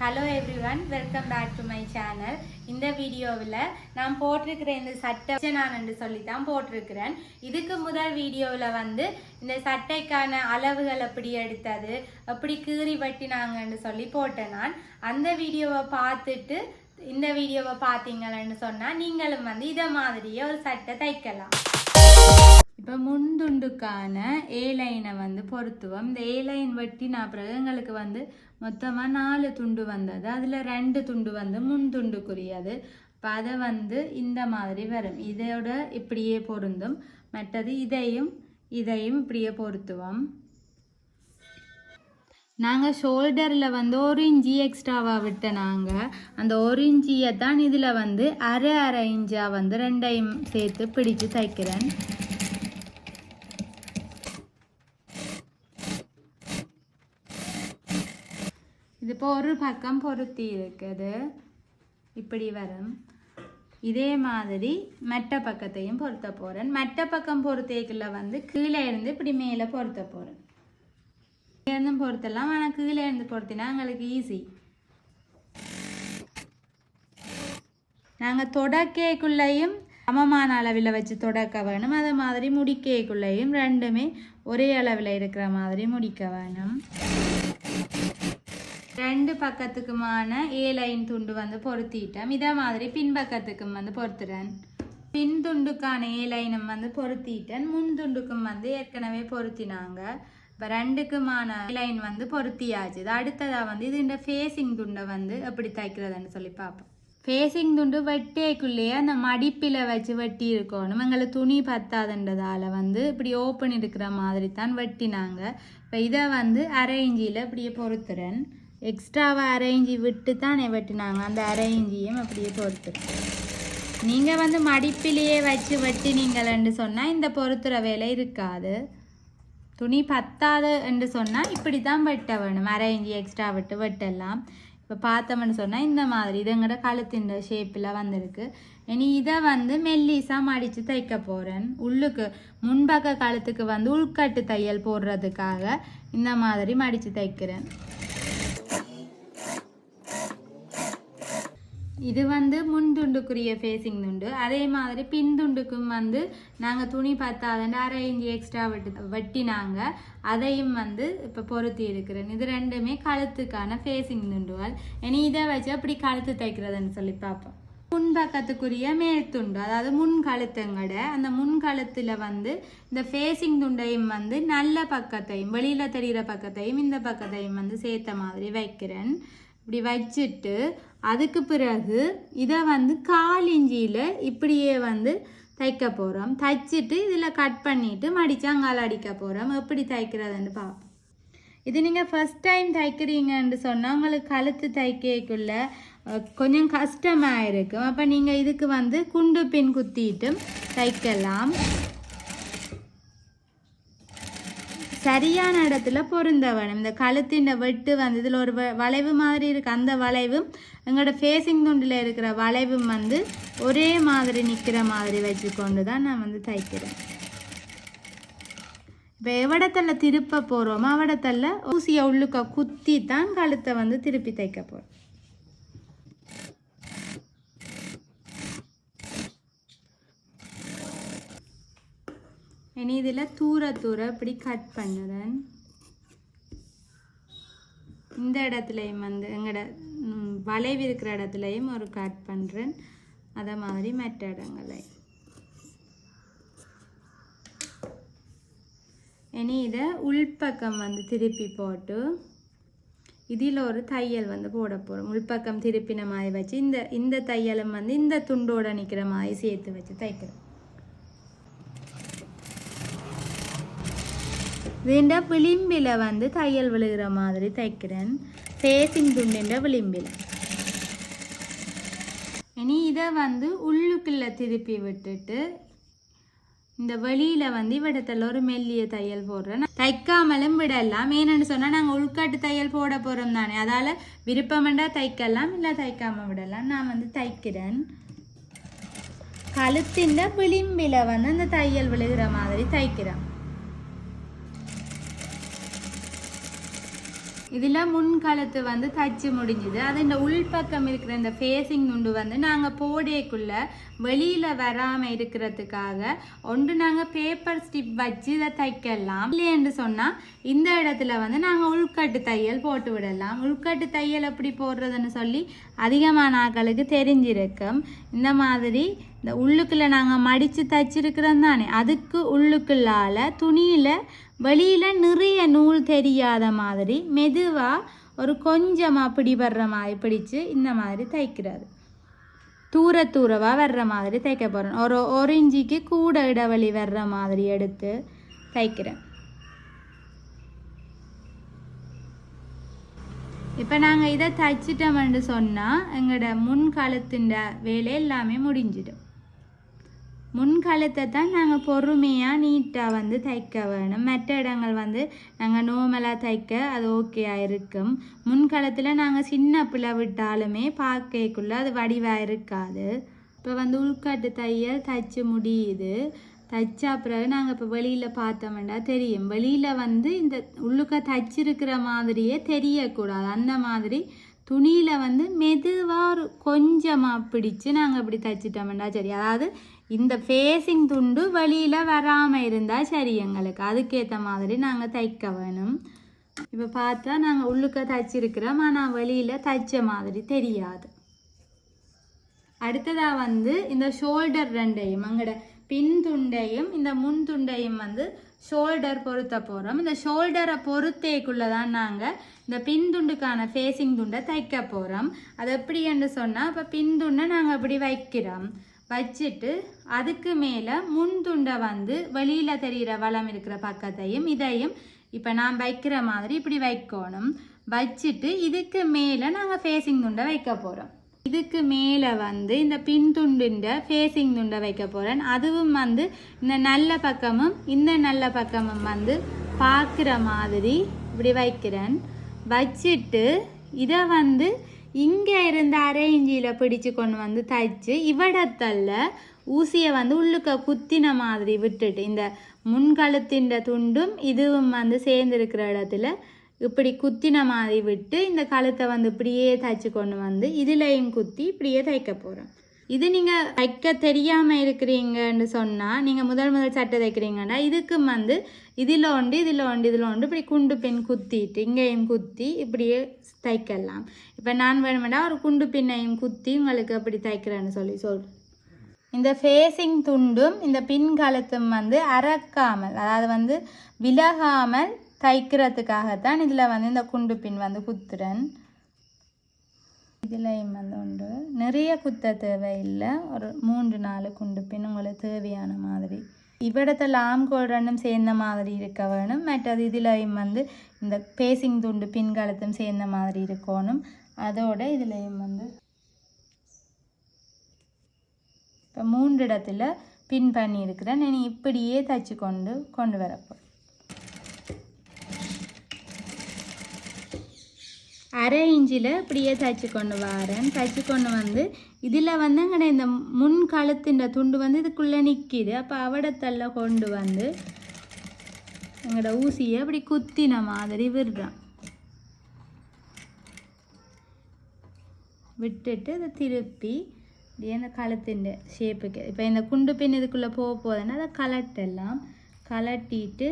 Hello everyone welcome back to my channel இந்த வீடியோவில் நான் போட்டிருக்கிற இந்த சட்டை நான் என்று சொல்லி தான் போட்டிருக்கிறேன். இதுக்கு முதல் வீடியோவில் வந்து இந்த சட்டைக்கான அளவுகள் எப்படி எடுத்தது எப்படி கீறி வெட்டினாங்கன்னு சொல்லி போட்டேன் நான். அந்த வீடியோவை பார்த்துட்டு இந்த வீடியோவை பார்த்தீங்கன்னு சொன்னால் நீங்களும் வந்து இதை மாதிரியே ஒரு சட்டை தைக்கலாம். இப்போ முந்துண்டுக்கான ஏ லைனை வந்து பொருத்துவோம். இந்த ஏ லைன் வெட்டி நான் பிறகு எங்களுக்கு வந்து மொத்தமாக நாலு துண்டு வந்தது. அதில் ரெண்டு துண்டு வந்து முன்துண்டுக்குரியது இப்போ அதை வந்து இந்த மாதிரி வரும். இதோட இப்படியே பொருந்தும். மற்றது இதையும் இதையும் இப்படியே பொருத்துவோம். நாங்கள் ஷோல்டரில் வந்து ஒரு இஞ்சி எக்ஸ்ட்ராவாக விட்ட நாங்கள் அந்த ஒரு இஞ்சியை தான் இதில் வந்து அரை அரை இஞ்சாக வந்து ரெண்டையும் சேர்த்து பிடிச்சு தைக்கிறேன் இப்போ ஒரு பக்கம் பொருத்தி இருக்குது. இப்படி வரும். இதே மாதிரி மெட்ட பக்கத்தையும் பொருத்த போகிறேன் மெட்ட பக்கம் பொருத்தேக்குள்ள வந்து கீழே இருந்து இப்படி மேலே பொருத்த போகிறேன் இருந்து பொருத்தலாம் ஆனால் கீழே இருந்து பொருத்தினா எங்களுக்கு ஈஸி நாங்கள் தொடக்கேக்குள்ளேயும் சமமான அளவில் வச்சு தொடக்க வேணும். அதே மாதிரி முடிக்கேக்குள்ளேயும் ரெண்டுமே ஒரே அளவில் இருக்கிற மாதிரி முடிக்க வேணும். ரெண்டு பக்கத்துக்குமான ஏ லைன் துண்டு வந்து பொருத்திட்டேன். இதே மாதிரி பின்பக்கத்துக்கும் வந்து பொருத்துறேன். பின் துண்டுக்கான ஏ லைனும் வந்து பொருத்திட்டேன். முன் துண்டுக்கும் வந்து ஏற்கனவே பொருத்தினாங்க. இப்போ ரெண்டுக்குமான லைன் வந்து பொருத்தியாச்சு. இது அடுத்ததாக வந்து இது இந்த ஃபேஸிங் துண்டை வந்து எப்படி தைக்கிறதுன்னு சொல்லி பார்ப்போம். ஃபேஸிங் துண்டு வெட்டேக்குள்ளேயே அந்த மடிப்பில் வச்சு வெட்டி இருக்கணும் எங்களுக்கு துணி பத்தாதுன்றதால வந்து இப்படி ஓப்பன் இருக்கிற மாதிரி தான் வெட்டினாங்க. இப்போ இதை வந்து அரை இஞ்சியில் இப்படியே பொறுத்துறேன் எக்ஸ்ட்ராவாக அரேஞ்சி விட்டு தான் வெட்டினாங்க. அந்த அரைஞ்சியும் அப்படியே பொறுத்து நீங்கள் வந்து மடிப்பிலேயே வச்சு வெட்டினீங்களன்னு சொன்னால் இந்த பொறுத்துற வேலை இருக்காது. துணி பத்தாது என்று சொன்னால் இப்படி தான் வெட்ட வேணும். அரை எக்ஸ்ட்ரா விட்டு வெட்டலாம். இப்போ பார்த்தோம்னு சொன்னால் இந்த மாதிரி. இது எங்கட கழுத்தின் ஷேப்பில் வந்திருக்கு. இனி இதை வந்து மெல்லிஸாக மடித்து தைக்க போகிறேன் உள்ளுக்கு முன்பக்க கழுத்துக்கு வந்து உள்கட்டு தையல் போடுறதுக்காக இந்த மாதிரி மடித்து தைக்கிறேன். இது வந்து முன் துண்டுக்குரிய ஃபேஸிங் துண்டு. அதே மாதிரி பின் துண்டுக்கும் வந்து நாங்கள் துணி பத்தாதுண்டு அரை இஞ்சி எக்ஸ்ட்ரா வெட்டு வெட்டினாங்க. அதையும் வந்து இப்போ பொருத்தி இருக்கிறேன். இது ரெண்டுமே கழுத்துக்கான ஃபேஸிங் துண்டுகள். இனி இதை வச்சு அப்படி கழுத்து தைக்கிறதுன்னு சொல்லி பார்ப்போம். முன்பக்கத்துக்குரிய மேல் துண்டு அதாவது முன் கழுத்துங்கட அந்த முன் கழுத்தில் வந்து இந்த ஃபேஸிங் துண்டையும் வந்து நல்ல பக்கத்தையும் வெளியில் தெரிகிற பக்கத்தையும் இந்த பக்கத்தையும் வந்து சேர்த்த மாதிரி வைக்கிறேன். இப்படி வச்சுட்டு அதுக்கு பிறகு இதை வந்து கால் இஞ்சியில் இப்படியே வந்து தைக்க போகிறோம் தைச்சிட்டு இதில் கட் பண்ணிவிட்டு மடித்தாங்கால் அடிக்க போகிறோம் எப்படி தைக்கிறதுன்னு பார்ப்போம் இது நீங்கள் ஃபஸ்ட் டைம் தைக்கிறீங்கன்னு சொன்னால் உங்களுக்கு கழுத்து தைக்கக்குள்ள கொஞ்சம் கஷ்டமாக இருக்கும். அப்போ நீங்கள் இதுக்கு வந்து குண்டு பின் குத்திட்டும் தைக்கலாம். சரியான இடத்துல பொருந்த வேணும் இந்த கழுத்தின் வெட்டு வந்து இதில் ஒரு வளைவு மாதிரி இருக்குது அந்த வளைவும் எங்களோட ஃபேஸிங் துண்டில் இருக்கிற வளைவும் வந்து ஒரே மாதிரி நிற்கிற மாதிரி வச்சுக்கொண்டு தான் நான் வந்து தைக்கிறேன். இப்போ எவடத்தில் திருப்ப போகிறோமோ அவடத்தில் ஊசியை உள்ளுக்க குத்தி தான் கழுத்தை வந்து திருப்பி தைக்க போகிறோம் இனி இதில் தூர தூர இப்படி கட் பண்ணுறேன். இந்த இடத்துலையும் வந்து எங்களோட வளைவு இருக்கிற இடத்துலையும் ஒரு கட் பண்ணுறேன் அதை மாதிரி மற்ற இடங்களை. இனி இதை உள்பக்கம் வந்து திருப்பி போட்டு இதில் ஒரு தையல் வந்து போட போகிறோம் உள்பக்கம் திருப்பின மாதிரி வச்சு இந்த இந்த தையலும் வந்து இந்த துண்டோடு நிற்கிற மாதிரி சேர்த்து வச்சு தைக்கிறோம். இதுண்ட விளிம்பில் வந்து தையல் விழுகிற மாதிரி தைக்கிறேன் ஃபேஸிங் துண்டுண்ட விளிம்பில் இனி இதை வந்து உள்ளுக்குள்ளே திருப்பி விட்டுட்டு இந்த வெளியில் வந்து இவ்விடத்தில் ஒரு மெல்லிய தையல் போடுறேன் தைக்காமலும் விடலாம் ஏன்னு சொன்னால் நாங்கள் உள்காட்டு தையல் போட போகிறோம் தானே அதால் விருப்பமெண்டா தைக்கலாம் இல்லை தைக்காமல் விடலாம் நான் வந்து தைக்கிறேன் கழுத்தின் விளிம்பில் வந்து அந்த தையல் விழுகிற மாதிரி தைக்கிறேன் இதில் முன்கழுத்து வந்து தச்சு முடிஞ்சுது. அது இந்த உள்பக்கம் இருக்கிற இந்த ஃபேஸிங் நுண்டு வந்து நாங்கள் போடேக்குள்ளே வெளியில் வராமல் இருக்கிறதுக்காக ஒன்று நாங்கள் பேப்பர் ஸ்டிப் வச்சு இதை தைக்கலாம். இல்லையென்று சொன்னால் இந்த இடத்துல வந்து நாங்கள் உள்கட்டு தையல் போட்டு விடலாம். உள்கட்டு தையல் எப்படி போடுறதுன்னு சொல்லி அதிகமான ஆக்களுக்கு தெரிஞ்சிருக்கும். இந்த மாதிரி இந்த உள்ளுக்குள்ளே நாங்கள் மடித்து தைச்சிருக்கிறோம் தானே அதுக்கு உள்ளுக்குள்ளால துணியில் வெளியில் நிறைய நூல் தெரியாத மாதிரி மெதுவாக ஒரு கொஞ்சமாக பிடிபடுற மாதிரி பிடிச்சு இந்த மாதிரி தைக்கிறது தூர தூரவாக வர்ற மாதிரி தைக்க போகிறேன் ஒரு ஒரு இஞ்சிக்கு கூட இடைவெளி வர்ற மாதிரி எடுத்து தைக்கிறேன் இப்போ நாங்கள் இதை தைச்சிட்டோம்னு சொன்னால் எங்களோட முன்காலத்தின் வேலை எல்லாமே முடிஞ்சிடும். முன்காலத்தை தான் நாங்கள் பொறுமையாக நீட்டாக வந்து தைக்க வேணும். மற்ற இடங்கள் வந்து நாங்கள் நோமலாக தைக்க அது ஓகேயாக இருக்கும். முன்காலத்தில் நாங்கள் சின்ன பிள்ளை விட்டாலுமே பார்க்கக்குள்ளே அது வடிவாக இருக்காது. இப்போ வந்து உள்காட்டு தையல் தைச்சு முடியுது. தைச்சா பிறகு நாங்கள் இப்போ வெளியில் பார்த்தோம்னா தெரியும். வெளியில் வந்து இந்த உள்ளுக்க தைச்சிருக்கிற மாதிரியே தெரியக்கூடாது. அந்த மாதிரி துணியில் வந்து மெதுவாக ஒரு கொஞ்சமாக பிடிச்சு நாங்கள் இப்படி தைச்சிட்டோம்னா சரி. அதாவது இந்த ஃபேஸிங் துண்டு வெளியில் வராமல் இருந்தால் சரி எங்களுக்கு. அதுக்கேற்ற மாதிரி நாங்கள் தைக்க வேணும். இப்போ பார்த்தா நாங்கள் உள்ளுக்க தைச்சிருக்கிறோம் ஆனால் வெளியில் தைச்ச மாதிரி தெரியாது. அடுத்ததாக வந்து இந்த ஷோல்டர் ரெண்டையும் அங்கட பின் துண்டையும் இந்த முன் துண்டையும் வந்து ஷோல்டர் பொருத்த போகிறோம் இந்த ஷோல்டரை பொருத்தேக்குள்ளே தான் நாங்கள் இந்த பின் துண்டுக்கான ஃபேஸிங் துண்டை தைக்க போகிறோம் அது எப்படி என்று சொன்னால் இப்போ பின் துண்டை நாங்கள் இப்படி வைக்கிறோம். வச்சுட்டு அதுக்கு மேலே முன் துண்டை வந்து வெளியில் தெரிகிற வளம் இருக்கிற பக்கத்தையும் இதையும் இப்போ நான் வைக்கிற மாதிரி இப்படி வைக்கணும். வச்சுட்டு இதுக்கு மேலே நாங்கள் ஃபேஸிங் துண்டை வைக்க போகிறோம் இதுக்கு மேலே வந்து இந்த பின் துண்டுண்ட ஃபேஸிங் துண்டை வைக்க போகிறேன் அதுவும் வந்து இந்த நல்ல பக்கமும் இந்த நல்ல பக்கமும் வந்து பார்க்குற மாதிரி இப்படி வைக்கிறேன். வச்சுட்டு இதை வந்து இங்கே இருந்த அரை இஞ்சியில் பிடிச்சு கொண்டு வந்து தைச்சு இவடத்தல்ல ஊசியை வந்து உள்ளுக்க குத்தின மாதிரி விட்டுட்டு இந்த முன்கழுத்தின் துண்டும் இதுவும் வந்து சேர்ந்துருக்கிற இடத்துல இப்படி குத்தின மாதிரி விட்டு இந்த கழுத்தை வந்து இப்படியே தைச்சு கொண்டு வந்து இதுலேயும் குத்தி இப்படியே தைக்க போகிறோம் இது நீங்கள் தைக்க தெரியாமல் இருக்கிறீங்கன்னு சொன்னால் நீங்கள் முதல் முதல் சட்டை தைக்கிறீங்கன்னா இதுக்கும் வந்து இதில் ஒன்று இதில் ஒன்று இதில் ஒன்று இப்படி குண்டு பின் குத்திட்டு இங்கேயும் குத்தி இப்படியே தைக்கலாம். இப்போ நான் வேணுமெண்டா ஒரு குண்டு பின்னையும் குத்தி உங்களுக்கு அப்படி தைக்கிறேன்னு சொல்லி சொல்கிறேன் இந்த ஃபேஸிங் துண்டும் இந்த பின் கழுத்தும் வந்து அறக்காமல் அதாவது வந்து விலகாமல் தைக்கிறதுக்காகத்தான் இதில் வந்து இந்த குண்டு பின் வந்து குத்துறேன். இதுலையும் வந்து உண்டு. நிறைய குத்த தேவையில்லை. ஒரு மூன்று நாலு குண்டு பின் உங்களுக்கு தேவையான மாதிரி. இவ்விடத்தில் ஆம்கோல் ரெண்டும் சேர்ந்த மாதிரி இருக்க வேணும். மற்றது இதுலையும் வந்து இந்த பேசிங் துண்டு பின்காலத்தும் சேர்ந்த மாதிரி இருக்கணும். அதோட இதுலையும் வந்து இப்போ மூன்று இடத்துல பின் பண்ணியிருக்கிறேன். நான் இப்படியே தச்சு கொண்டு கொண்டு வரப்போ அரை இன்ச்சில் இப்படியே தச்சு கொண்டு வரேன். தச்சு கொண்டு வந்து இதில் வந்து அங்கே இந்த முன் கழுத்தின் துண்டு வந்து இதுக்குள்ளே நிற்கிது அப்போ அவடத்தல்ல கொண்டு வந்து எங்களோட ஊசியை அப்படி குத்தின மாதிரி விடுறான். விட்டுட்டு அதை திருப்பி இப்படியே அந்த கழுத்தின் ஷேப்புக்கு இப்போ இந்த குண்டு பின் இதுக்குள்ளே போக போகுதுன்னா அதை கலட்டெல்லாம் கலட்டிட்டு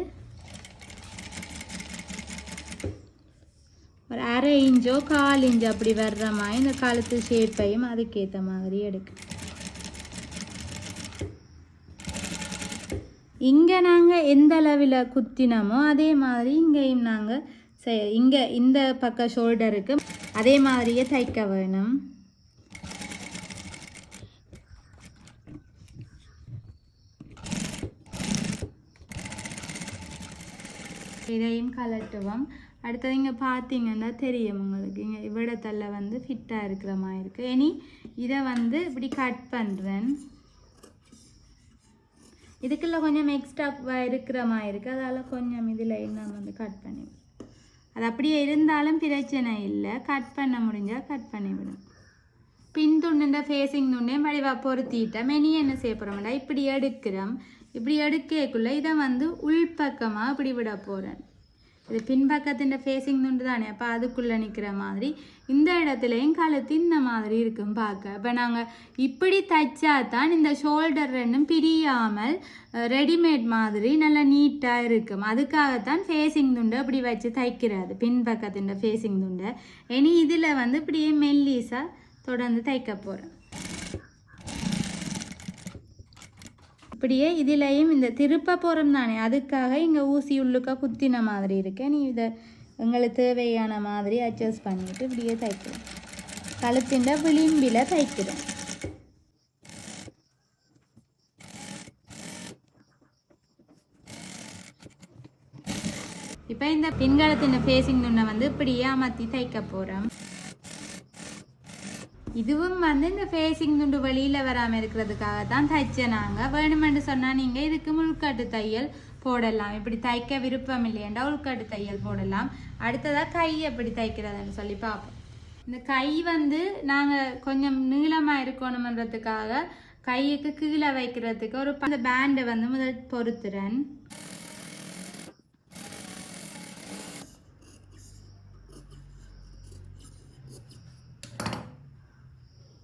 ஒரு அரை இன்ச்சோ கால் இன்ச் அப்படி வர்ற மாதிரி இந்த கழுத்து ஷேப்பையும் அதுக்கேற்ற மாதிரி எடுக்கு. இங்கே நாங்கள் எந்த அளவில் குத்தினமோ அதே மாதிரி இங்கேயும் நாங்கள் செய் இங்கே இந்த பக்க ஷோல்டருக்கு அதே மாதிரியே தைக்க வேணும். இதையும் கலட்டுவோம் அடுத்தது இங்கே பார்த்தீங்கன்னா தெரியும் உங்களுக்கு. இங்கே இவ்விடத்தில் வந்து ஃபிட்டாக இருக்கிற மாதிரி இருக்குது இனி இதை வந்து இப்படி கட் பண்ணுறேன் இதுக்குள்ள கொஞ்சம் எக்ஸ்ட்ரா இருக்கிற மாதிரி இருக்குது அதால் கொஞ்சம் இதில் நான் வந்து கட் பண்ணி அது அப்படியே இருந்தாலும் பிரச்சனை இல்லை. கட் பண்ண முடிஞ்சால் கட் பண்ணிவிடும் பின் துண்டுன்ற ஃபேஸிங் துண்டையும் வடிவா பொருத்திட்டேன் மெனி என்ன செய்ய போகிறோம்டா இப்படி எடுக்கிறோம். இப்படி எடுக்கக்குள்ளே இதை வந்து உள்பக்கமாக இப்படி விட போகிறேன் இது பின்பக்கத்தின் ஃபேஸிங் துண்டு தானே அப்போ அதுக்குள்ளே நிற்கிற மாதிரி இந்த இடத்துலையும் கழுத்து இந்த மாதிரி இருக்கும் பார்க்க. இப்போ நாங்கள் இப்படி தைச்சா தான் இந்த ஷோல்டர் ரெண்டும் பிரியாமல் ரெடிமேட் மாதிரி நல்லா நீட்டாக இருக்கும். அதுக்காகத்தான் ஃபேஸிங் துண்டு அப்படி வச்சு தைக்கிறாரு பின்பக்கத்தின் ஃபேஸிங் துண்டை. இனி இதில் வந்து இப்படியே மெல்லீஸாக தொடர்ந்து தைக்க போகிறேன் இப்படியே இதிலையும் இந்த திருப்ப போகிறோம் தானே? அதுக்காக இங்கே ஊசி உள்ளுக்க குத்தின மாதிரி இருக்கேன் நீ இதை எங்களுக்கு தேவையான மாதிரி அட்ஜஸ்ட் பண்ணிட்டு இப்படியே தைக்கிறோம் கழுத்தின் விளிம்பில் தைக்கிறோம் இப்போ இந்த பின்கலத்தின் ஃபேஸிங் துண்டை வந்து இப்படியே அமர்த்தி தைக்க போகிறோம் இதுவும் வந்து இந்த ஃபேஸிங் துண்டு வெளியில் வராமல் இருக்கிறதுக்காக தான் தைச்சேன் நாங்கள் வேணுமென்று சொன்னால் நீங்கள் இதுக்கு முழுக்காட்டு தையல் போடலாம். இப்படி தைக்க விருப்பம் இல்லையண்டா உள்காட்டு தையல் போடலாம். அடுத்ததாக கை எப்படி தைக்கிறதுன்னு சொல்லி பார்ப்போம். இந்த கை வந்து நாங்கள் கொஞ்சம் நீளமாக இருக்கணுமன்றதுக்காக கையுக்கு கீழே வைக்கிறதுக்கு ஒரு அந்த பேண்டை வந்து முதல் பொறுத்துறேன்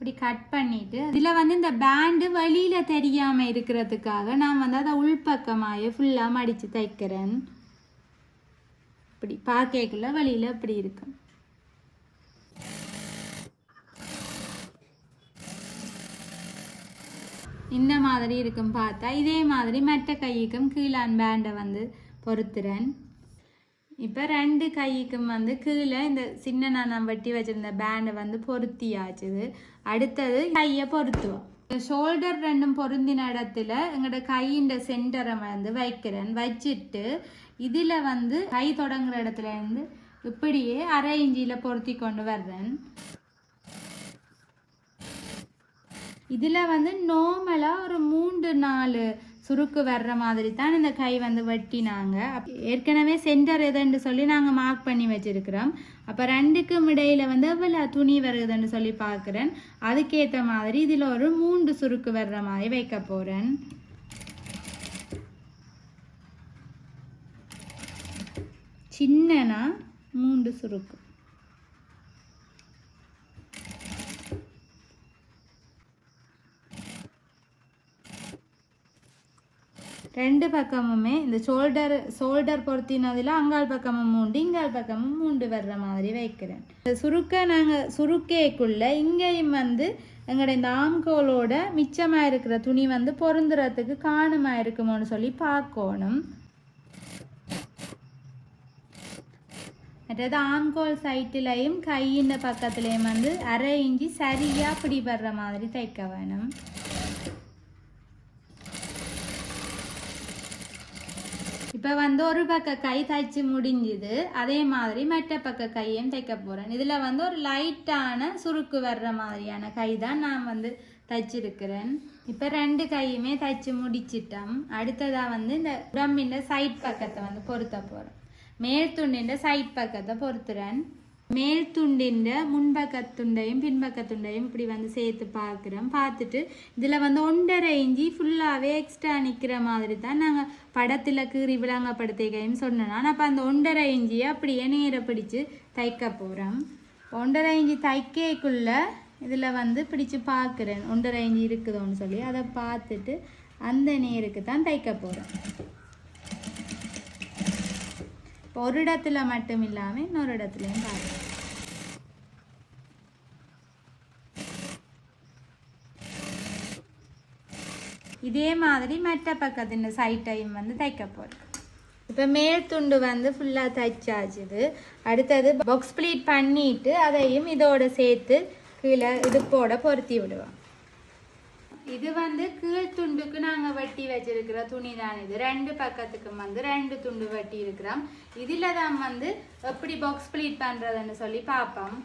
இப்படி கட் பண்ணிட்டு இதில் வந்து இந்த பேண்டு வெளியில் தெரியாமல் இருக்கிறதுக்காக நான் வந்து அதை உள்பக்கமாக ஃபுல்லாக மடித்து தைக்கிறேன். இப்படி பார்க்கக்குள்ள வழியில் இப்படி இருக்கும் இந்த மாதிரி இருக்கும் பார்த்தா இதே மாதிரி மற்ற கையுக்கும் கீழான் பேண்டை வந்து பொறுத்துறேன் இப்போ ரெண்டு கைக்கும் வந்து கீழே இந்த சின்ன நான் வெட்டி வச்சிருந்த பேண்டை வந்து பொருத்தியாச்சுது. அடுத்தது கையை பொருத்துவோம். ஷோல்டர் ரெண்டும் பொருந்தின இடத்துல எங்களோட கையின் சென்டரை வந்து வைக்கிறேன். வச்சுட்டு இதில் வந்து கை தொடங்குற இடத்துல இருந்து இப்படியே அரை இஞ்சியில் பொருத்தி கொண்டு வர்றேன். இதில் வந்து நார்மலாக ஒரு மூன்று நாலு சுருக்கு வர்ற மாதிரி தான் இந்த கை வந்து வெட்டினாங்க. ஏற்கனவே சென்டர் எதுன்னு சொல்லி நாங்கள் மார்க் பண்ணி வச்சிருக்கிறோம். அப்போ ரெண்டுக்கும் இடையில வந்து எவ்வளோ துணி வருதுன்னு சொல்லி பார்க்குறேன். அதுக்கேற்ற மாதிரி இதில் ஒரு மூன்று சுருக்கு வர்ற மாதிரி வைக்க போகிறேன் சின்னனா மூன்று சுருக்கு. ரெண்டு பக்கமுமே இந்த ஷோல்டர் ஷோல்டர் பொருத்தினதில் அங்கால் பக்கமும் மூண்டு இங்கால் பக்கமும் மூண்டு வர்ற மாதிரி வைக்கிறேன். இந்த சுருக்க நாங்கள் சுருக்கேக்குள்ள இங்கேயும் வந்து எங்களோட இந்த ஆம்கோலோட மிச்சமாக இருக்கிற துணி வந்து பொருந்துறதுக்கு காணுமா இருக்குமோன்னு சொல்லி பார்க்கணும். மற்றது ஆம்கோல் சைட்டிலையும் கையின் பக்கத்துலேயும் வந்து அரை இஞ்சி சரியாக பிடிபடுற மாதிரி தைக்க வேணும். இப்போ வந்து ஒரு பக்க கை தைச்சு முடிஞ்சுது. அதே மாதிரி மற்ற பக்க கையும் தைக்க போகிறேன் இதில் வந்து ஒரு லைட்டான சுருக்கு வர்ற மாதிரியான கை தான் நான் வந்து தைச்சிருக்கிறேன். இப்போ ரெண்டு கையுமே தைச்சு முடிச்சிட்டோம். அடுத்ததாக வந்து இந்த உடம்பின் சைட் பக்கத்தை வந்து பொருத்த போகிறேன் மேல் துண்டின் சைட் பக்கத்தை பொறுத்துறேன் மேல் துண்டின் முன்பக்கத்துண்டையும் பின்பக்கத்துண்டையும் இப்படி வந்து சேர்த்து பார்க்குறோம். பார்த்துட்டு இதில் வந்து ஒன்றரை இஞ்சி ஃபுல்லாகவே எக்ஸ்ட்ரா நிற்கிற மாதிரி தான் நாங்கள் படத்தில் கீறி விளங்கப்படுத்திக்கைன்னு சொன்னோன்னா அப்போ அந்த ஒன்றரை இஞ்சியை அப்படியே நேர பிடிச்சு தைக்க போகிறோம் ஒன்றரை இஞ்சி தைக்கக்குள்ளே இதில் வந்து பிடிச்சு பார்க்குறேன். ஒன்றரை இஞ்சி இருக்குதோன்னு சொல்லி. அதை பார்த்துட்டு அந்த நேருக்கு தான் தைக்க போகிறோம் இப்போ ஒரு இடத்துல மட்டும் இல்லாமல் இன்னொரு இடத்துலையும் பாருங்கள் இதே மாதிரி மற்ற பக்கத்தின் சைட்டையும் வந்து தைக்க போகிறேன் இப்போ மேல் துண்டு வந்து ஃபுல்லாக தைச்சாச்சுது. அடுத்தது பாக்ஸ் ப்ளீட் பண்ணிட்டு அதையும் இதோட சேர்த்து கீழே இடுப்போட பொருத்தி விடுவோம். இது வந்து கீழ் துண்டுக்கு நாங்கள் வெட்டி வச்சிருக்கிற துணி தான் இது. ரெண்டு பக்கத்துக்கும் வந்து ரெண்டு துண்டு வெட்டி இருக்கிறோம். இதில் தான் வந்து எப்படி பாக்ஸ் ப்ளீட் பண்ணுறதுன்னு சொல்லி பார்ப்போம்.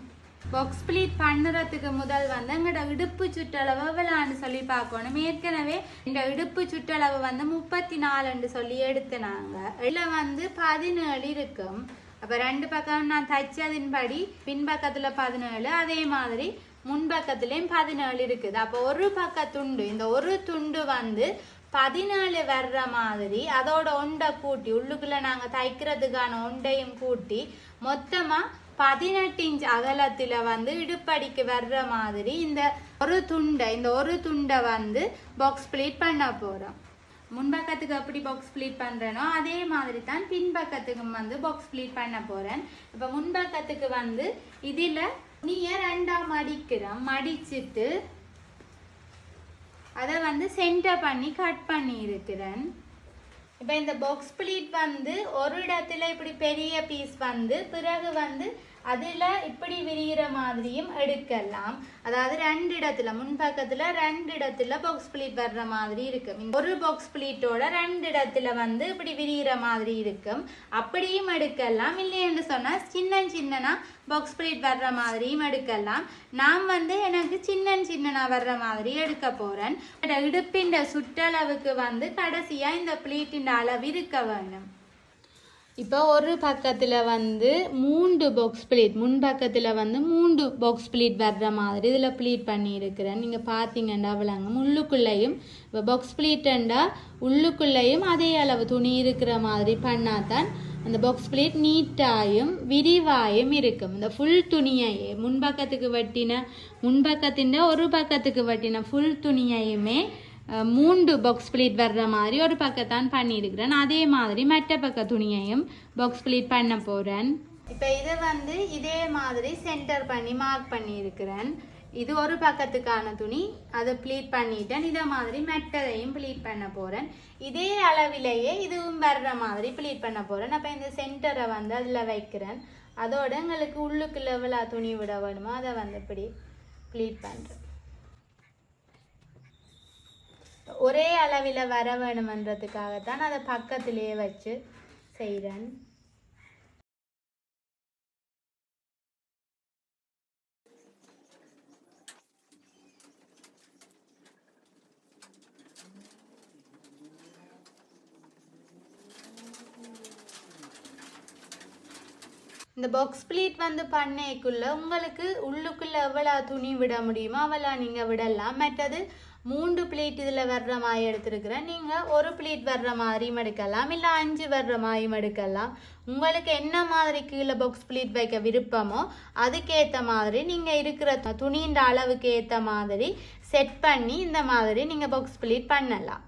பாக்ஸ் பிளீட் பண்ணுறதுக்கு முதல் வந்து எங்களோட இடுப்பு சுற்றளவு எவ்வளோன்னு சொல்லி பார்க்கணும். ஏற்கனவே இந்த இடுப்பு சுற்றளவு வந்து முப்பத்தி நாலுன்னு சொல்லி எடுத்துனாங்க. இதில் வந்து பதினேழு இருக்கும். அப்போ ரெண்டு பக்கம் நான் தைச்சதின்படி பின்பக்கத்தில் பதினேழு அதே மாதிரி முன்பக்கத்துலேயும் பதினேழு இருக்குது. அப்போ ஒரு பக்க துண்டு இந்த ஒரு துண்டு வந்து பதினாலு வர்ற மாதிரி அதோட ஒண்டை கூட்டி உள்ளுக்குள்ள நாங்கள் தைக்கிறதுக்கான ஒண்டையும் கூட்டி மொத்தமாக பதினெட்டு இன்ச் அகலத்தில் வந்து இடுப்படிக்கு வர்ற மாதிரி இந்த ஒரு துண்டை இந்த ஒரு துண்டை வந்து பாக்ஸ் ஸ்ப்ளிட் பண்ண போகிறோம் முன்பக்கத்துக்கு எப்படி பாக்ஸ் ஸ்ப்ளிட் பண்ணுறேனோ அதே மாதிரி தான் பின்பக்கத்துக்கும் வந்து பாக்ஸ் ஸ்ப்ளிட் பண்ண போகிறேன் இப்போ முன்பக்கத்துக்கு வந்து இதில் துணியை ரெண்டா மடிக்கிறோம் மடிச்சிட்டு அதை வந்து சென்டர் பண்ணி கட் பண்ணி இருக்கிறேன் இப்போ இந்த பாக்ஸ் பிளீட் வந்து ஒரு இடத்துல இப்படி பெரிய பீஸ் வந்து பிறகு வந்து அதில் இப்படி விரிகிற மாதிரியும் எடுக்கலாம். அதாவது ரெண்டு இடத்துல முன்பக்கத்தில் ரெண்டு இடத்துல பாக்ஸ் பிளீட் வர்ற மாதிரி இருக்கும். ஒரு பாக்ஸ் பிளீட்டோட ரெண்டு இடத்துல வந்து இப்படி விரிகிற மாதிரி இருக்கும். அப்படியும் எடுக்கலாம். இல்லைன்னு சொன்னால் சின்ன சின்னனா பாக்ஸ் பிளீட் வர்ற மாதிரியும் எடுக்கலாம். நான் வந்து எனக்கு சின்ன சின்னனா வர்ற மாதிரி எடுக்க போகிறேன் இடுப்பின் சுற்றளவுக்கு வந்து கடைசியாக இந்த பிளீட்டின் அளவு இருக்க வேணும் இப்போ ஒரு பக்கத்தில் வந்து மூன்று பாக்ஸ் பிளீட் முன் பக்கத்தில் வந்து மூன்று பாக்ஸ் பிளீட் வர்ற மாதிரி இதில் ப்ளீட் பண்ணியிருக்கிறேன். நீங்கள் பார்த்தீங்கன்னா விளங்க உள்ளுக்குள்ளேயும் இப்போ பாக்ஸ் பிளீட்டண்டா உள்ளுக்குள்ளேயும் அதே அளவு துணி இருக்கிற மாதிரி பண்ணாதான் அந்த பாக்ஸ் பிளேட் நீட்டாயும் விரிவாயும் இருக்கும். இந்த ஃபுல் துணியையே முன்பக்கத்துக்கு வெட்டின முன்பக்கத்தின் ஒரு பக்கத்துக்கு வெட்டின ஃபுல் துணியையுமே மூன்று பாக்ஸ் பிளேட் வர்ற மாதிரி ஒரு பக்கத்தான் பண்ணியிருக்கிறேன். அதே மாதிரி மற்ற பக்க துணியையும் பாக்ஸ் பிளேட் பண்ண போகிறேன் இப்போ இதை வந்து இதே மாதிரி சென்டர் பண்ணி மார்க் பண்ணியிருக்கிறேன். இது ஒரு பக்கத்துக்கான துணி. அதை ப்ளீட் பண்ணிட்டேன். இதை மாதிரி மெட்டதையும் ப்ளீட் பண்ண போகிறேன் இதே அளவிலேயே இதுவும் வர்ற மாதிரி ப்ளீட் பண்ண போகிறேன் அப்போ இந்த சென்டரை வந்து அதில் வைக்கிறேன். அதோட எங்களுக்கு உள்ளுக்கு லெவலாக துணி விட வேணுமோ அதை வந்து இப்படி ப்ளீட் பண்ணுறேன் ஒரே அளவில் வர வேணுமன்றதுக்காகத்தான் அதை பக்கத்திலேயே வச்சு செய்கிறேன் இந்த பாக்ஸ் ப்ளீட் வந்து பண்ணைக்குள்ள உங்களுக்கு உள்ளுக்குள்ள எவ்வளோ துணி விட முடியுமோ அவ்வளோ நீங்கள் விடலாம். மற்றது மூன்று பிளேட் இதில் வர்ற மாதிரி எடுத்துருக்கிறேன். நீங்கள் ஒரு பிளேட் வர்ற மாதிரியும் எடுக்கலாம். இல்லை அஞ்சு வர்ற மாதிரியும் எடுக்கலாம். உங்களுக்கு என்ன மாதிரி கீழே பாக்ஸ் பிளேட் வைக்க விருப்பமோ அதுக்கேற்ற மாதிரி நீங்கள் இருக்கிற துணின்ற அளவுக்கு ஏற்ற மாதிரி செட் பண்ணி இந்த மாதிரி நீங்கள் பாக்ஸ் பிளேட் பண்ணலாம்.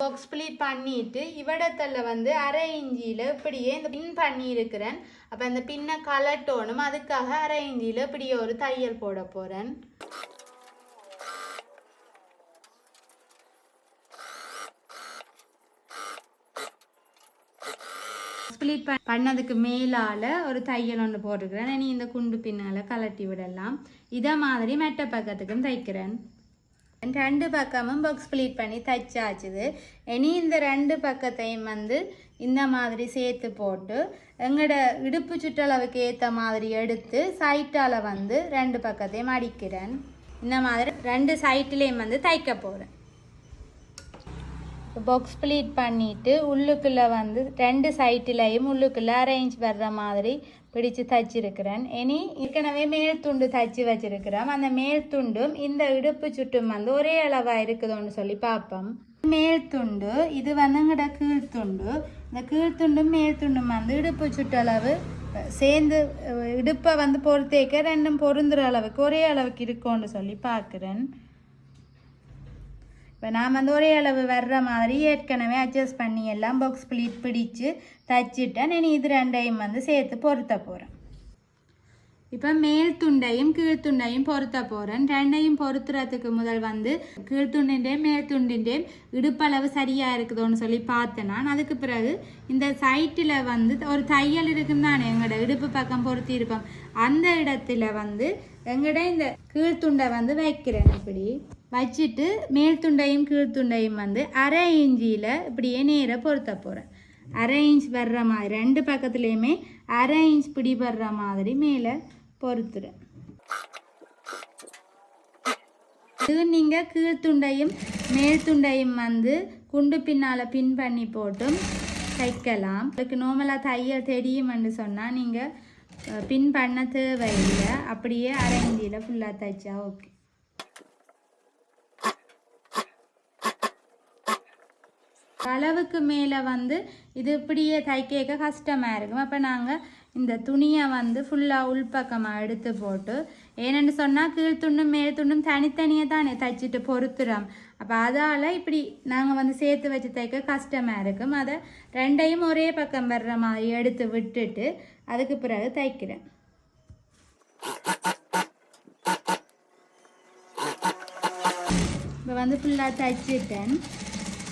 பாக்ஸ் ப்ளீட் பண்ணிட்டு இவடத்தில் வந்து அரை இஞ்சியில் இப்படியே இந்த பின் பண்ணியிருக்கிறேன். அப்போ அந்த பின்னை கலட்டோணும் அதுக்காக அரை இஞ்சியில் இப்படி ஒரு தையல் போட போகிறேன் ஸ்பிளிட் பண்ணதுக்கு மேலால் ஒரு தையல் ஒன்று போட்டுக்கிறேன். இனி இந்த குண்டு பின்னால் கலட்டி விடலாம். இதை மாதிரி மெட்ட பக்கத்துக்கும் தைக்கிறேன். ரெண்டு பக்கமும் பாக்ஸ் ஸ்பிளிட் பண்ணி தைச்சாச்சுது. இனி இந்த ரெண்டு பக்கத்தையும் வந்து இந்த மாதிரி சேர்த்து போட்டு எங்களோட இடுப்பு சுற்றளவுக்கு ஏற்ற மாதிரி எடுத்து சைட்டால் வந்து ரெண்டு பக்கத்தையும் அடிக்கிறேன் இந்த மாதிரி ரெண்டு சைட்லேயும் வந்து தைக்க போகிறேன் பாக்ஸ் ப்ளீட் பண்ணிட்டு உள்ளுக்குள்ளே வந்து ரெண்டு சைட்லேயும் உள்ளுக்குள்ளே அரேஞ்ச் வர்ற மாதிரி பிடிச்சு தச்சிருக்கிறேன். இனி ஏற்கனவே மேல் துண்டு தைச்சி வச்சிருக்கிறோம். அந்த மேல் துண்டும் இந்த இடுப்பு சுட்டும் வந்து ஒரே அளவாக இருக்குதோன்னு சொல்லி பார்ப்போம். மேல் துண்டு இது வந்து எங்கட கீழ் துண்டு இந்த கீழ்த்துண்டும் மேல் துண்டும் வந்து இடுப்பு சுற்றளவு சேர்ந்து இடுப்பை வந்து பொறுத்தேக்க ரெண்டும் பொருந்துற அளவுக்கு ஒரே அளவுக்கு இருக்கும்னு சொல்லி பார்க்குறேன் இப்போ நான் வந்து ஒரே அளவு வர்ற மாதிரி ஏற்கனவே அட்ஜஸ்ட் பண்ணி எல்லாம் பாக்ஸ் ப்ளீட் பிடிச்சு தச்சிட்டேன் இனி இது ரெண்டையும் வந்து சேர்த்து பொருத்த போகிறேன் இப்போ மேல் துண்டையும் கீழ்த்துண்டையும் பொருத்த போகிறேன் ரெண்டையும் பொருத்துறதுக்கு முதல் வந்து கீழ்த்துண்டின்டையும் மேல் துண்டின்டையும் இடுப்பளவு சரியாக இருக்குதோன்னு சொல்லி பார்த்தேன் நான். அதுக்கு பிறகு இந்த சைட்டில் வந்து ஒரு தையல் இருக்குன்னு தானே எங்களோட இடுப்பு பக்கம் பொருத்தி இருப்போம் அந்த இடத்துல வந்து எங்கள்கிட்ட இந்த கீழ்த்துண்டை வந்து வைக்கிறேன் இப்படி. வச்சுட்டு மேல் துண்டையும் கீழ்த்துண்டையும் வந்து அரை இஞ்சியில் இப்படியே நேராக பொருத்த போகிறேன் அரை இன்ச் வர்ற மாதிரி ரெண்டு பக்கத்துலேயுமே அரை இன்ச் பிடி வர்ற மாதிரி மேலே பொறுத்துறேன் இது நீங்கள் கீழ்த்துண்டையும் மேல் துண்டையும் வந்து குண்டு பின்னால் பின் பண்ணி போட்டும் தைக்கலாம். உங்களுக்கு நார்மலாக தையல் தெரியுமென்று சொன்னால் நீங்கள் பின் பண்ண தேவையில்லை. அப்படியே அரை ஃபுல்லாக தைச்சா ஓகே அளவுக்கு மேலே வந்து இது இப்படியே தைக்க கஷ்டமாக இருக்கும். அப்போ நாங்கள் இந்த துணியை வந்து ஃபுல்லாக உள்பக்கமாக எடுத்து போட்டு ஏன்னு சொன்னால் கீழ் துண்டும் மேல் துண்டும் தனித்தனியாக தானே தைச்சிட்டு பொறுத்துறோம் அப்போ அதால் இப்படி நாங்கள் வந்து சேர்த்து வச்சு தைக்க கஷ்டமாக இருக்கும். அதை ரெண்டையும் ஒரே பக்கம் வர்ற மாதிரி எடுத்து விட்டுட்டு அதுக்கு பிறகு தைக்கிறேன். இப்போ வந்து ஃபுல்லாக தைச்சிட்டேன்.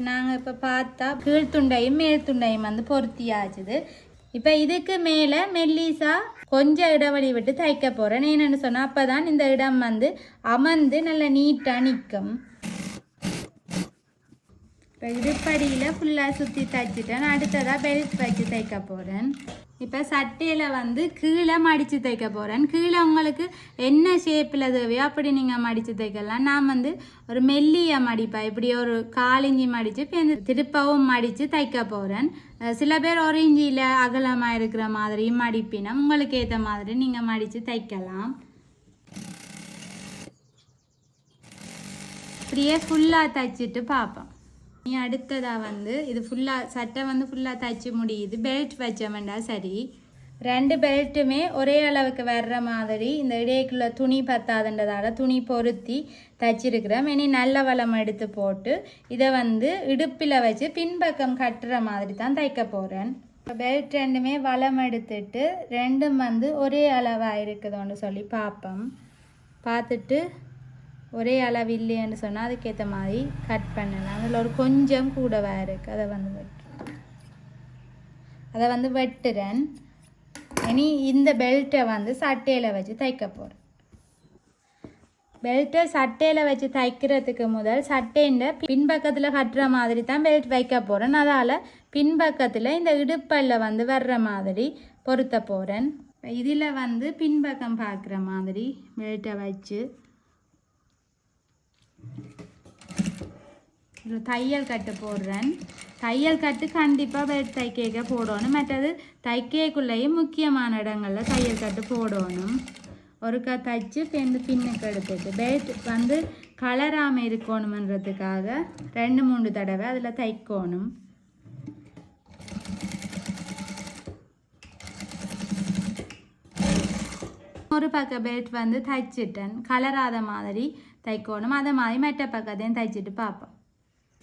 நாங்கள் இப்போ பார்த்தா கீழ் துண்டையும் மேல் துண்டையும் வந்து பொருத்தியாச்சுது. இப்போ இதுக்கு மேலே மெல்லிசா கொஞ்சம் இடைவெளி விட்டு தைக்க போகிறேன் என்னென்னு சொன்னால் அப்போ தான் இந்த இடம் வந்து அமர்ந்து நல்ல நீட்டாக நிற்கும் இப்போ இடுப்படியில் ஃபுல்லாக சுற்றி தைச்சிட்டேன். அடுத்ததாக பெல்ட் வச்சு தைக்க போகிறேன் இப்போ சட்டையில் வந்து கீழே மடித்து தைக்க போகிறேன் கீழே உங்களுக்கு என்ன ஷேப்பில் தேவையோ அப்படி நீங்கள் மடித்து தைக்கலாம். நான் வந்து ஒரு மெல்லிய மடிப்பேன் இப்படி ஒரு காலிஞ்சி மடித்து இப்போ திருப்பவும் மடித்து தைக்க போகிறேன் சில பேர் ஒரு இஞ்சியில் அகலமாக இருக்கிற மாதிரியும் மடிப்பினம். உங்களுக்கு ஏற்ற மாதிரி நீங்கள் மடித்து தைக்கலாம். இப்படியே ஃபுல்லாக தைச்சிட்டு பார்ப்போம். நீ அடுத்ததாக வந்து இது ஃபுல்லாக சட்டை வந்து ஃபுல்லாக தைச்சி முடியுது. பெல்ட் வச்சோம்டா சரி. ரெண்டு பெல்ட்டுமே ஒரே அளவுக்கு வர்ற மாதிரி இந்த இடையக்குள்ள துணி பத்தாதுன்றதால துணி பொருத்தி தைச்சிருக்கிறோம் இனி நல்ல வளம் எடுத்து போட்டு இதை வந்து இடுப்பில் வச்சு பின்பக்கம் கட்டுற மாதிரி தான் தைக்க போகிறேன் பெல்ட் ரெண்டுமே வளம் எடுத்துட்டு ரெண்டும் வந்து ஒரே அளவாக இருக்குதுன்னு சொல்லி பார்ப்போம் பார்த்துட்டு ஒரே அளவு இல்லைன்னு சொன்னால் அதுக்கேற்ற மாதிரி கட் பண்ணலாம். அதில் ஒரு கொஞ்சம் கூடவாக இருக்குது அதை வந்து வெட்டு அதை வந்து வெட்டுறேன். இனி இந்த பெல்ட்டை வந்து சட்டையில் வச்சு தைக்க போகிறேன் பெல்ட்டை சட்டையில் வச்சு தைக்கிறதுக்கு முதல் சட்டைன்ற பின்பக்கத்தில் கட்டுற மாதிரி தான் பெல்ட் வைக்க போகிறேன் அதால் பின்பக்கத்தில் இந்த இடுப்பல்ல வந்து வர்ற மாதிரி பொருத்த போகிறேன் இதில் வந்து பின்பக்கம் பார்க்குற மாதிரி பெல்ட்டை வச்சு தையல் கட்டு போடுறேன். தையல் கட்டு கண்டிப்பாக பெல்ட் தைக்க போடணும். மற்றது தைக்கக்குள்ளேயும் முக்கியமான இடங்களில் தையல் கட்டு போடணும். ஒருக்கா தைச்சு பெண்டு பின்னுக்கு எடுத்துட்டு பெல்ட் வந்து கலராமல் இருக்கணுமன்றதுக்காக ரெண்டு மூணு தடவை அதில் தைக்கணும். ஒரு பக்க பெல்ட் வந்து தைச்சிட்டேன். கலராத மாதிரி தைக்கணும். அதை மாதிரி மெட்ட பக்கத்தையும் தைச்சிட்டு பார்ப்போம்.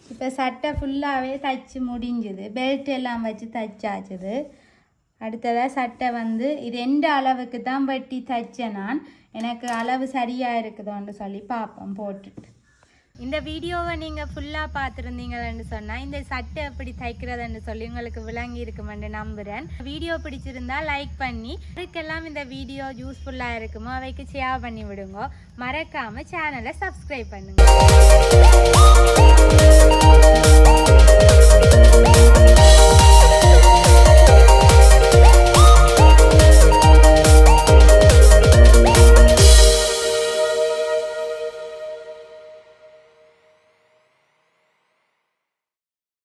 இப்போ சட்டை ஃபுல்லாகவே தைச்சி முடிஞ்சுது. பெல்ட் எல்லாம் வச்சு தைச்சாச்சுது. அடுத்ததாக சட்டை வந்து இது எந்த அளவுக்கு தான் வெட்டி தைச்சேன் நான் எனக்கு அளவு சரியாக இருக்குதோன்னு சொல்லி பார்ப்போம் போட்டுட்டு. இந்த வீடியோவை நீங்கள் ஃபுல்லாக பார்த்துருந்தீங்கன்னு சொன்னால் இந்த சட்டை எப்படி தைக்கிறதுன்னு சொல்லி உங்களுக்கு விளங்கி இருக்குமென்று நம்புகிறேன் வீடியோ பிடிச்சிருந்தா லைக் பண்ணி அதுக்கெல்லாம் இந்த வீடியோ யூஸ்ஃபுல்லாக இருக்குமோ அவைக்கு ஷேர் பண்ணி விடுங்க. மறக்காமல் சேனலை சப்ஸ்கிரைப் பண்ணுங்கள்